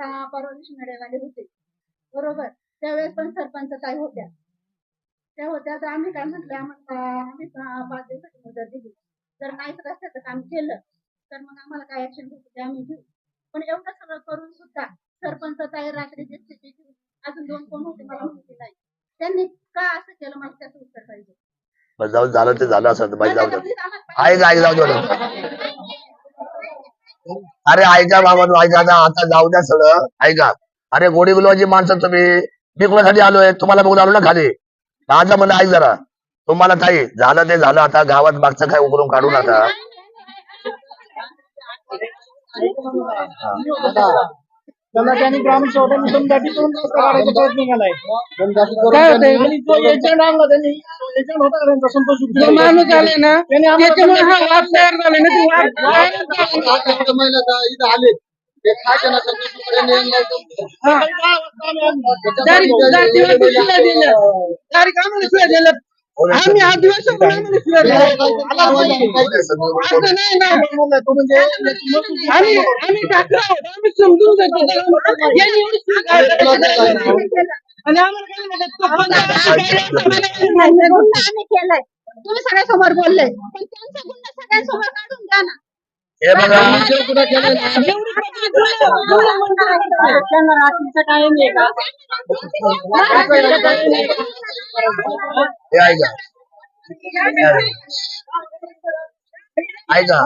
आता परवा दिवशी मेळेवाले होते. बरोबर? त्यावेळेस पण सरपंच काय होत्या. त्या होत्या तर आम्ही काय म्हटलं आम्ही पाच दिवसाची मुदत दिली. जर नाहीच रस्त्याचं काम केलं. तर मग आम्हाला काय ऍक्शन घ्यायचं ते आम्ही घेऊ. पण एवढं सगळं करून सुद्धा सरपंच ताई स्थिती घेऊन अजून दोन कोण होते मला माहिती नाही. त्यांनी का असं केलं मला त्याचं उत्तर पाहिजे. जाऊ झालं ते झालं असं माहिती जाऊ दे. ऐक ऐक जाऊ दे. अरे ऐका बाबा तू ऐका आता आता जाऊ द्या सगळं. ऐका अरे गोडी गुलाबाची माणसं तुम्ही. मी कोणासाठी आलोय. तुम्हाला बघून आलो ना खाली. माझं म्हणणं ऐक जरा. तुम्हाला काही झालं ते झालं. आता गावात मागचं काय उकरून काढू नका. त्यांना त्यांनी ग्रामीण सेवकांनी दमदाटी करून रस्ता काढायचा प्रयत्न केलाय काय होतंय? आणि जो एजंट आणला त्यांनी एजंट होता का त्यांचा संतोष जो माणूस आले ना त्यांनी आम्हाला त्याच्यामुळे हा वाद तयार झाले ना ते वाद वाद- महिला इथं आले ते खायचे ना तारीख- जातीवर बी शिव्या दिल्या. तारीख आम्हाला शिव्या दिल्या. आम्ही आदिवासी. असं नाही ना आम्ही आम्ही ठाकरे आहोत. आम्ही समजून घेतो? आणि आम्हाला आम्ही केलाय तुम्ही सगळ्यासमोर बोलले पण त्यांचा गुन्हा सगळ्यांसमोर काढून द्या ना. हे बघा एवढी प्रकार झालं. एवढं म्हणतात. त्यांना रात्रीचं काय नाही का? हे ऐका. ऐका.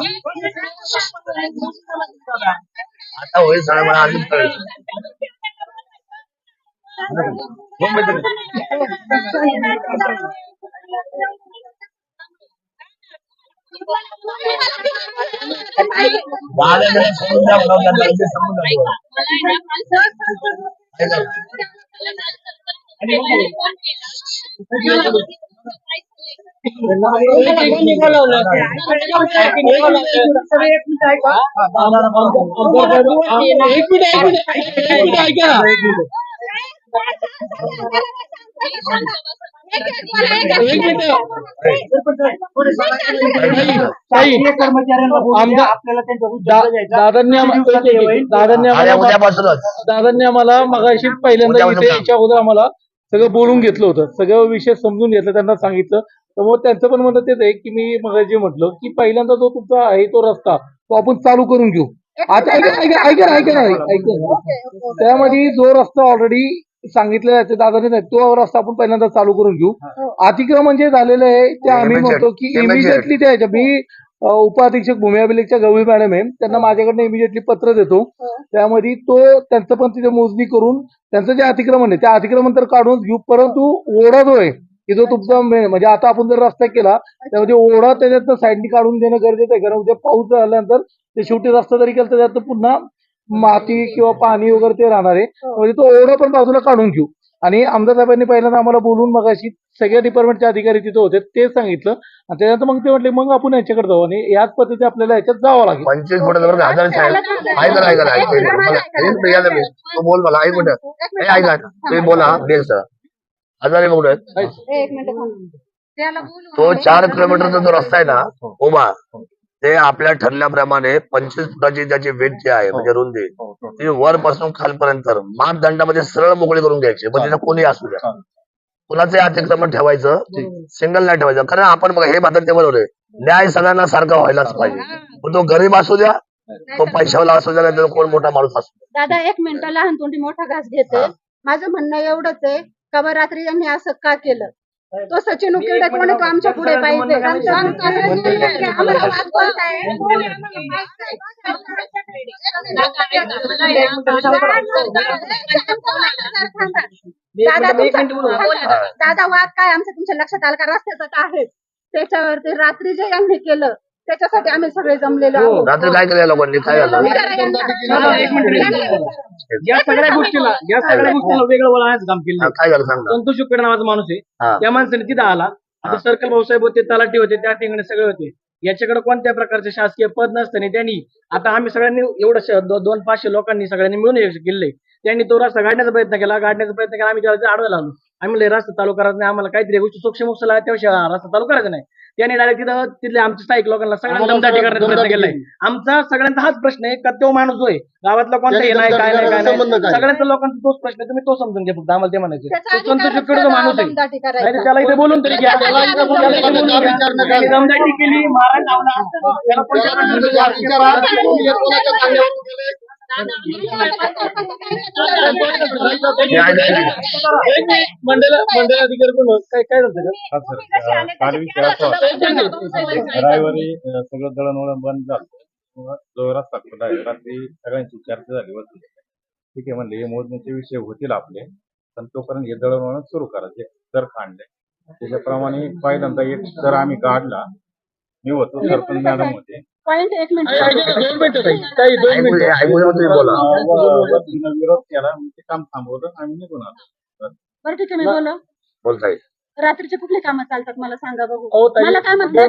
आता होईल सगळं मला अजून कळेल. दोन एक मिनिट, एक मिनिट, एक मिनिट ऐका दादांनी आम्हाला दादांनी आम्हाला उद्यापासूनच. दादांनी आम्हाला मगाशी पहिल्यांदा उद्या- इथे. याच्या अगोदर आम्हाला सगळं बोलून घेतलं होतं. सगळं विषय समजून घेतलं त्यांना सांगितलं. त्यामुळे त्यांचं पण म्हणणं तेच आहे की मी मगाशी म्हटलं की पहिल्यांदा जो तुमचा आहे तो रस्ता तो आपण चालू करून घेऊ. आता ऐका ऐका ऐका ऐका ना ऐका ना. त्यामध्ये जो रस्ता ऑलरेडी सांगितलेला आहे ते दादाने नाही तो रस्ता आपण पहिल्यांदा चालू करून घेऊ. अतिक्रमण जे झालेलं आहे ते आम्ही. म्हणतो की. इमिजिएटली त्याच्या मी अ, उपाधीक्षक भूमी अभिलेखच्या गवळी मॅडम आहे त्यांना माझ्याकडनं इमिजिएटली पत्र देतो. त्यामध्ये तो त्यांचं पण तिथे मोजणी करून त्यांचं जे अतिक्रमण आहे त्या अतिक्रमण तर काढून घेऊ परंतु ओढा जो आहे की जो तुमचा मे- म्हणजे आता आपण जर रस्ता केला त्यामध्ये ओढा त्याच्यातनं साईडनी काढून देणं गरजेचं आहे कारण उद्या पाऊस झाल्यानंतर ते शेवटी रस्ता जरी केला तर त्यात पुन्हा माती किंवा पाणी वगैरे ते राहणार आहे. म्हणजे तो ओढा पण बाजूला काढून घेऊ. आणि आमदार साहेबांनी पहिल्यांदा आम्हाला बोलून मगाशी सगळ्या डिपार्टमेंटचे अधिकारी तिथे होते ते सांगितलं. आणि त्यानंतर मग ते म्हटले मग आपण याच्याकडे जाऊ. आणि याच पद्धतीने आपल्याला याच्यात जावं लागेल. पंचवीस हजार साहेब ऐका ऐका. तू बोल मला ऐक मिनिट हे ऐका तुम्ही बोला बेस हजारे फुट आहेत? एक मिनिट थांब. त्याला बोलू तो चार किलोमीटरचा जो रस्ता आहे ना उभा. ते आपल्या ठरल्याप्रमाणे पंचवीस फुटाची त्याची वेट जी आहे म्हणजे रुंदी ती वरपासून खालपर्यंत मापदंडामध्ये सरळ मोकळी करून घ्यायची म्हणजे तिथं कोणी असू द्या. कुणाचे अतिक्रमण ठेवायचं सिंगल नाही ठेवायचं कारण आपण बघा हे मात्र ते बरोबर आहे. न्याय सगळ्यांना सारखा व्हायलाच पाहिजे. मग तो गरीब असू द्या तो पैशावाला असू द्या नाही कोण मोठा माणूस असू द्या. दादा एक मिनिट लहान तोंडी मोठा घास घेते माझं म्हणणं एवढंच आहे का बरं रात्री यांनी असं का केलं? तो सचिन उकिरडे कोण तो आमच्या पुढे पाहिजे. दादा वाद काय? आमच्या तुमच्या लक्षात आलं का? रस्त्याचं तर आहे त्याच्यावरती रात्री जे यांनी केलं त्याच्यासाठी आम्ही सगळे जमलेलो आहोत. रात्री काय केलं लोकांनी? काय झालं? या सगळ्या गोष्टीला या सगळ्या गोष्टीला वेगळं वळणाचं काम केलं हा, काय झालं? सांग. ना संतोष उकडे नावाचा माणूस आहे. हा. त्या माणसाने तिथं आला. आता सर्कल भाऊसाहेब होते तलाठी होते त्या ठिकाणी सगळे होते. याच्याकडे कोणत्या प्रकारचे शासकीय पद नसताना त्यांनी आता आम्ही सगळ्यांनी एवढं श- दो- दोन पाचशे लोकांनी सगळ्यांनी मिळून हे केले त्यांनी तो रस्ता गाडण्याचा प्रयत्न केला गाडण्याचा प्रयत्न केला आम्ही त्याला आडवायला आलो आम्ही म्हणलं, हे रस्ता चालू करायचा नाही आम्हाला काहीतरी गोष्टी सोक्ष लागल्या त्याशिवाय हा रस्ता चालू करायचा नाही. त्यांनी डायरेक्ट तिथं तिथले आमच्या स्थायिक लोकांना सगळ्यांना दमदाटी करण्याचा प्रयत्न केलाय आमचा सगळ्यांचा हाच प्रश्न आहे का तो माणूस जो आहे गावातला कोणता हे नाही काय नाही काय नाही. सगळ्यांचा लोकांचा तोच प्रश्न आहे तुम्ही तो समजून घ्या फक्त आम्हाला ते म्हणायचे. संतोष जो माणूस आहे. त्याला इथे बोलून तरी घ्या. दमदाटी केली मारा लावला त्याला कोणत्या अधिकारी पण काय काय झालं हा सर काल विषय असा होता रविवारी अ, सगळं दळणवळण बंद झालं जोरात जो आहे रात्री सगळ्यांची चर्चा झाली होती ठीक आहे म्हणले हे मोजण्याचे विषय होतील आपले पण तोपर्यंत हे दळणवळण सुरू करायचे दर काढले त्याच्याप्रमाणे पहिल्यांदा एक दर आम्ही काढला मी होतो सरपंच मॅडम होते. एक मिनिट. दोन मिनिटं बोला. विरोध केला ते काम थांबवलं आम्ही निघून आलो. बरं. ठीक आहे मी बोला बोलताय रात्रीचे कुठले कामं चालतात मला सांगा बघू. मला काय म्हणतात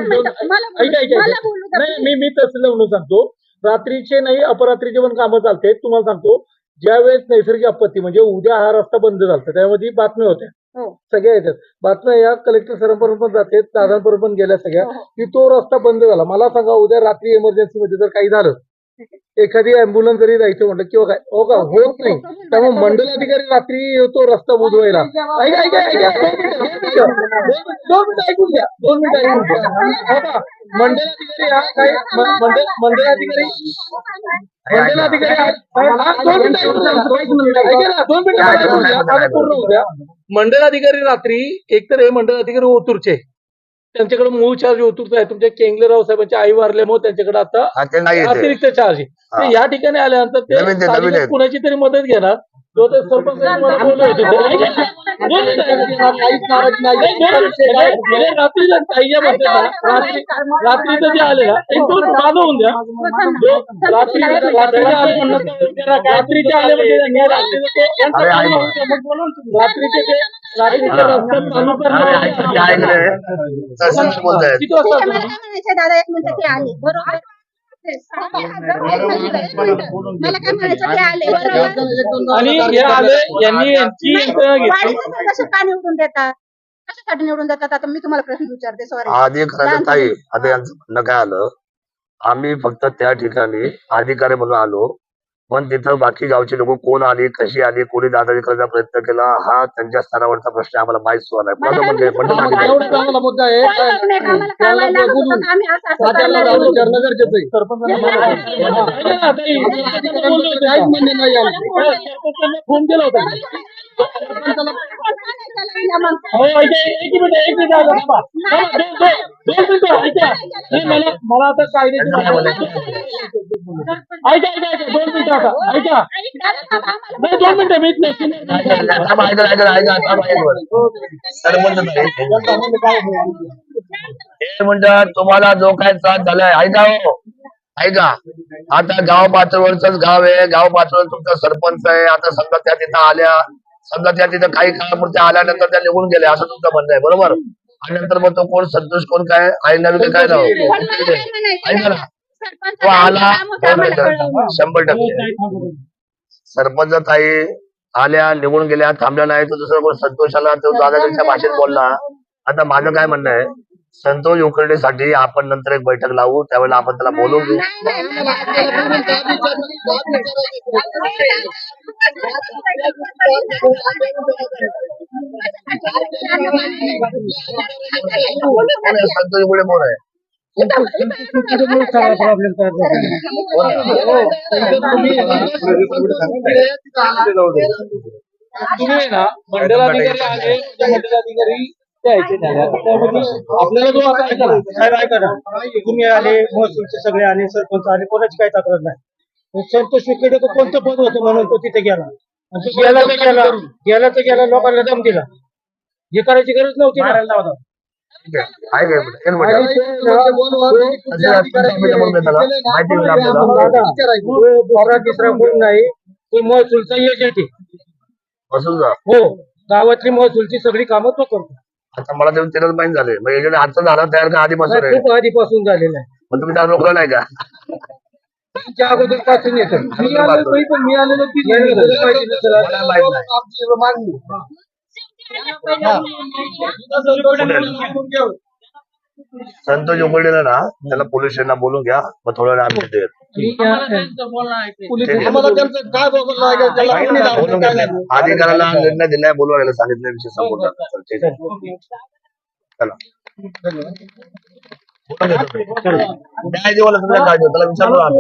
मी मी तसं म्हणून सांगतो. रात्रीचे नाही अपरात्रीचे पण कामं चालते तुम्हाला सांगतो. ज्यावेळेस नैसर्गिक आपत्ती म्हणजे उद्या हा रस्ता बंद झाला त्यामध्ये बातम्या होत्या. सगळ्या येतात. बातम्या या कलेक्टर सरांपर्यंत पण जाते दादांपर्यंत पण गेल्या सगळ्या. हो, हो. की तो रस्ता बंद झाला. मला सांगा उद्या रात्री इमर्जन्सी मध्ये जर काही झालं एखादी अँब्युलन्स जरी जायचं म्हटलं किंवा काय हो का? होत नाही. त्यामुळे मंडल अधिकारी रात्री येतो रस्ता बुजवायला. ऐका ऐका ऐका दोन मिनिट ऐकून घ्या दोन मिनिट ऐकून घ्या. हो का? मंडल अधिकारी हा काय म- मंडल मंडल अधिकारी मंडल अधिकारी दोन मिनिट दोन मिनिटं पूर्ण होऊ द्या. मंडल अधिकारी रात्री एकतर हे मंडल अधिकारी ओतूरचे. त्यांच्याकडे मूळ चार्ज ओतूरचा आहे तुमच्या केंगलेराव साहेबांच्या आई वारल्यामुळे त्यांच्याकडे आता हा ते नाही येते अतिरिक्त चार्ज आहे हा. या ठिकाणी आल्यानंतर ते नवीन ते नवीन स्थानिक आहेत. कुणाची तरी मदत घेणार ते ते. म्हणजे रात्रीला रात्रीचं जे आले ना एक दोन माझं होऊन द्या रात्री रात्रीच्या म्हणजे रात्रीचं ते. रात्रीचे ते ते आहे, दादा एक मिनिट ते आले बरोबर मला काय म्हणायचं ते आले आणि हे आले यांनी यांची घेतली कसं का निवडून देतात कशासाठी निवडून देतात आता मी तुम्हाला प्रश्न विचारते सॉरी आधी खरं ताई आता यांचं म्हणणं काय आलं? आम्ही फक्त त्या ठिकाणी अधिकारी म्हणून आलो. पण तिथं बाकी गावचे लोक कोण आली कशी आली कोणी दादाजी करायचा प्रयत्न केला हा त्यांच्या स्तरावरचा प्रश्न आम्हाला माहीत सुद्धा नाही म्हणजे मला मला आता कायद्याची ऐका ऐका ऐका दोन मिनिटं आता ऐका नाही दोन मिनिटं मी हे म्हणतात तुम्हाला जो काय त्रास झालाय ऐका हो. ऐका. आता गाव पातळीवरच गाव आहे. गाव पातळीवर तुमचा सरपंच आहे. आता समजा त्या तिथं आल्या. समजा त्या तिथं काही काळापुरत्या आल्यानंतर त्या निघून गेल्या असं तुमचं म्हणणं आहे बरोबर? आणि नंतर मग तो कोण संतोष कोण काय आई नवीन काय नाव? ऐका ना. तो आला. शंभर टक्के. सरपंच ताई आल्या निघून गेल्या थांबल्या नाही तर दुसरा कोण संतोषाला तो दादाच्या भाषेत बोलला. आता माझं काय म्हणणं आहे संतोष उकरडेसाठी आपण नंतर एक बैठक लावू. त्यावेळेला आपण त्याला बोलून घेऊ. संतोष मुळे कोण आहे तुम्ही ना मंडलाधिकारी आले मंडलाधिकारी आपल्याला जो आता ऐका ना, साहेब ऐका ना तुम्ही आले महसूलचे सगळे आले सरपंच आले कोणाची काही तक्रार नाही. संतोष विखेडे तो कोणतं पद होतं म्हणून तो तिथे गेला. आणि तो गेला तर गेला गेला तर गेला लोकांना दम दिला. हे करायची गरज नव्हती ना. दुसरा तिसरा कोण नाही? तो महसूलचा एजंट आहे बसून जा हो. गावातली महसूलची सगळी कामं तो करतो. आता मला ते तीनच महिने झाले. मग एजंट आजचा झाला तयार का आधीपासून आहे खूप आधीपासून झालेला आहे. मग तुम्ही त्याला रोखलं नाही का? त्यांच्या अगोदरपासून येतात मी आलेलो नाही, पण मी आलेलो तीन मला माहीत नाही. आमची मागणी. संतोष उघडलेला ना त्याला पोलीस स्टेशनला बोलून घ्या मग थोड्या वेळ आम्ही तिथे येतो. आम्हाला त्यांचं काय बोलणं आहे का? त्याला कोणी लावलं, बोलून काय घ्या नाही. अधिकाऱ्याला निर्णय दिलाय बोलवायला सांगितलं विषय संपूर्ण. चल, ठीक आहे. चला. न्याय देवाला काय देऊ. त्याला विचारलं आम्ही.